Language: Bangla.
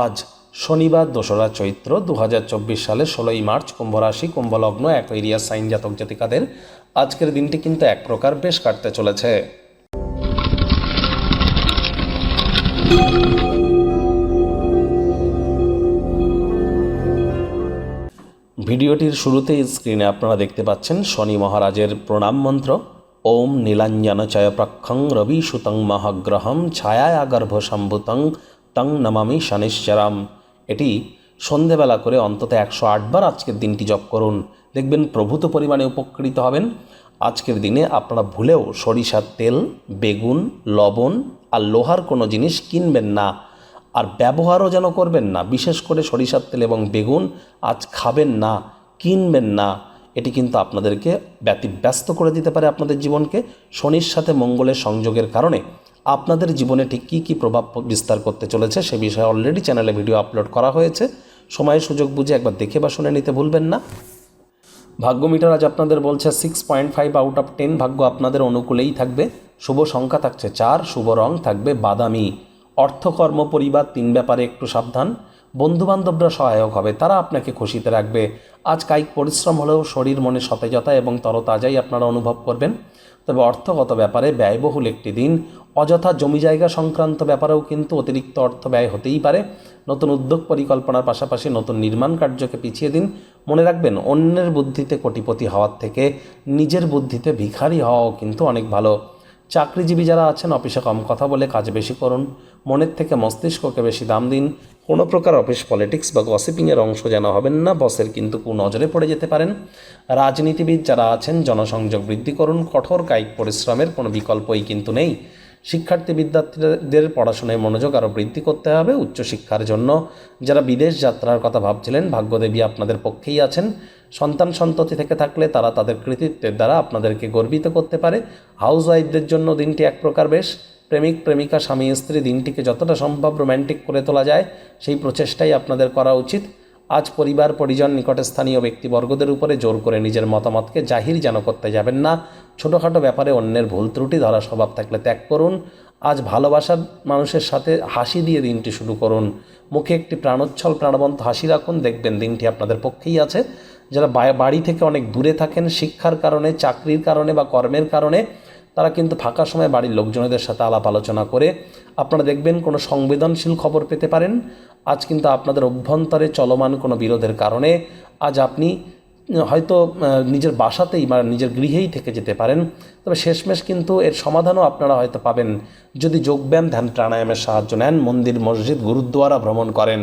আজ শনিবার দোসরা চৈত্র দু হাজার চব্বিশ সালে ষোলোই মার্চ কুম্ভ রাশি কুম্ভলগ্ন এক এরিয়া সাইন জাতক জাতিকাদের আজকের দিনটি কিন্তু এক প্রকার বেশ কাটতে চলেছে। ভিডিওটির শুরুতেই স্ক্রিনে আপনারা দেখতে পাচ্ছেন শনি মহারাজের প্রণাম মন্ত্র। ওম নীলাঞ্জন চয়প্রক্ষং রবি সুতং মহাগ্রহম ছায়াগর্ভ সম্ভুতং তং নমামি শনিশ্চরাম। এটি সন্ধেবেলা করে অন্তত একশো আটবার আজকের দিনটি জপ করুন। দেখবেন প্রভূত পরিমাণে উপকৃত হবেন। আজকের দিনে আপনারা ভুলেও সরিষার তেল, বেগুন, লবণ আর লোহার কোনো জিনিস কিনবেন না। আর ব্যবহারও যেন করবেন না। বিশেষ করে সরিষার তেল এবং বেগুন আজ খাবেন না, কিনবেন না। এটি কিন্তু আপনাদেরকে ব্যতিব্যস্ত করে দিতে পারে আপনাদের জীবনকে। শনির সাথে মঙ্গলের সংযোগের কারণে। আপনাদের জীবনে ঠিক কী কী প্রভাব বিস্তার করতে চলেছে সে বিষয়ে অলরেডি চ্যানেলে ভিডিও আপলোড করা হয়েছে। সময় সুযোগ বুঝে একবার দেখে বা শুনে নিতে ভুলবেন না। ভাগ্য মিটার আজ আপনাদের বলছে six point five out of ten ভাগ্য আপনাদের অনুকূলেই থাকবে। শুভ সংখ্যা থাকছে চার, শুভ রং থাকবে বাদামি। অর্থকর্ম, পরিবার তিন ব্যাপারে একটু সাবধান। বন্ধুবান্ধবরা সহায়ক হবে, তারা আপনাকে খুশিতে রাখবে। আজ কায়িক পরিশ্রম হলেও শরীর মনে সতেজতা এবং তরতাজাই আপনারা অনুভব করবেন। তবে অর্থগত ব্যাপারে ব্যয়বহুল একটি দিন অযথা জমি জায়গা সংক্রান্ত ব্যাপারেও কিন্তু অতিরিক্ত অর্থ ব্যয় হতেই পারে। নতুন উদ্যোগ পরিকল্পনার পাশাপাশি নতুন নির্মাণ কার্যকে পিছিয়ে দিন। মনে রাখবেন, অন্যের বুদ্ধিতে কোটিপতি হওয়ার থেকে নিজের বুদ্ধিতে ভিখারি হওয়াও কিন্তু অনেক ভালো। চাকরিজীবী যারা আছেন, অফিসে কম কথা বলে কাজ বেশি করুন। মনের থেকে মস্তিষ্ককে বেশি দাম দিন। কোনো প্রকার অফিস পলিটিক্স বা গসিপিংয়ের অংশ যেন হবেন না, বসের কিন্তু কুনজরে পড়ে যেতে পারেন। রাজনীতিবিদ যারা আছেন, জনসংযোগ বৃদ্ধি করুন। কঠোর কায়িক পরিশ্রমের কোনো বিকল্পই কিন্তু নেই। শিক্ষার্থী বিদ্যার্থীদের পড়াশোনায় মনোযোগ আরও বৃদ্ধি করতে হবে উচ্চশিক্ষার জন্য। যারা বিদেশ যাত্রার কথা ভাবছিলেন, ভাগ্যদেবী আপনাদের পক্ষেই আছেন। সন্তান সন্ততি থেকে থাকলে তারা তাদের কৃতিত্বের দ্বারা আপনাদেরকে গর্বিত করতে পারে। হাউস ওয়াইফদের জন্য দিনটি এক প্রকার বেশ। প্রেমিক, প্রেমিকা, স্বামী, স্ত্রী, দিনটিকে যতটা সম্ভব রোম্যান্টিক করে তোলা যায়, সেই প্রচেষ্টাই আপনাদের করা উচিত। আজ পরিবার, পরিজন নিকটে স্থানীয় ব্যক্তিবর্গদের উপরে জোর করে নিজের মতামতকে জাহির যেন করতে যাবেন না। ছোটোখাটো ব্যাপারে অন্যের ভুল ত্রুটি ধরা স্বভাব থাকলে ত্যাগ করুন। আজ ভালোবাসার মানুষের সাথে হাসি দিয়ে দিনটি শুরু করুন। মুখে একটি প্রাণোচ্ছল, প্রাণবন্ত হাসি রাখুন। দেখবেন দিনটি আপনাদের পক্ষেই আছে। যারা বাড়ি থেকে অনেক দূরে থাকেন, শিক্ষার কারণে, চাকরির কারণে বা কর্মের কারণে তারা কিন্তু ফাঁকা সময় বাড়ির লোকজনদের সাথে আলাপ আলোচনা করে আপনারা দেখবেন কোনো সংবেদনশীল খবর পেতে পারেন। আজ কিন্তু আপনাদের অভ্যন্তরে চলমান কোনো বিরোধের কারণে আজ আপনি হয়তো নিজের বাসাতেই বা নিজের গৃহেই থেকে যেতে পারেন। তবে শেষমেশ কিন্তু এর সমাধানও আপনারা হয়তো পাবেন। যদি যোগব্যায়াম, ধ্যান, প্রাণায়ামের সাহায্য নেন, মন্দির, মসজিদ, গুরুদ্বারা ভ্রমণ করেন।